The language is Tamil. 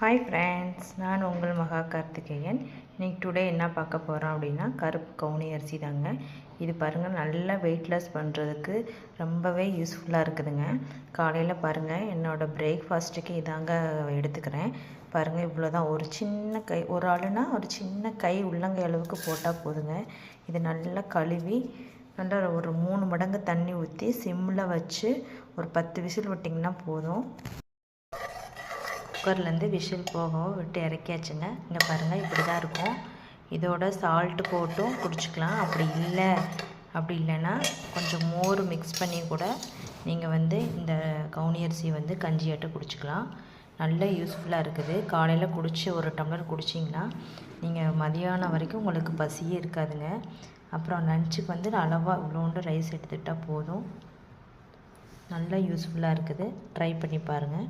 ஹாய் ஃப்ரெண்ட்ஸ் நான் உங்கள் மகா கார்த்திகேயன். இன்றைக்கி டுடே என்ன பார்க்க போகிறோம் அப்படின்னா கருப்பு கவுனி அரிசி தாங்க. இது பாருங்கள் நல்லா வெயிட் லாஸ் பண்ணுறதுக்கு ரொம்பவே யூஸ்ஃபுல்லாக இருக்குதுங்க. காலையில் பாருங்கள் என்னோடய பிரேக்ஃபாஸ்ட்டுக்கு இதாங்க எடுத்துக்கிறேன். பாருங்கள் இவ்வளோ தான் ஒரு சின்ன கை ஒரு ஆளுனா ஒரு சின்ன கை உள்ளங்கை அளவுக்கு போட்டால் போதுங்க. இது நல்லா கழுவி நல்லா ஒரு மூணு மடங்கு தண்ணி ஊற்றி சிம்மில் வச்சு ஒரு பத்து விசில் விட்டிங்கன்னா போதும். குக்கர்லேருந்து விசில் போகவும் விட்டு இறக்கியாச்சுங்க. இங்கே பாருங்கள் இப்படி தான் இருக்கும். இதோட சால்ட்டு போட்டும் குடிச்சிக்கலாம். அப்படி இல்லை அப்படி இல்லைன்னா கொஞ்சம் மோர் மிக்ஸ் பண்ணி கூட நீங்கள் வந்து இந்த கவுனி அரிசி வந்து கஞ்சியாட்டு குடிச்சிக்கலாம். நல்ல யூஸ்ஃபுல்லாக இருக்குது. காலையில் குடித்து ஒரு டம்ளர் குடிச்சிங்கன்னா நீங்கள் மதியானம் வரைக்கும் உங்களுக்கு பசியே இருக்காதுங்க. அப்புறம் லஞ்சுக்கு வந்து அளவாக இவ்வளோண்டு ரைஸ் எடுத்துக்கிட்டால் போதும். நல்லா யூஸ்ஃபுல்லாக இருக்குது. ட்ரை பண்ணி பாருங்கள்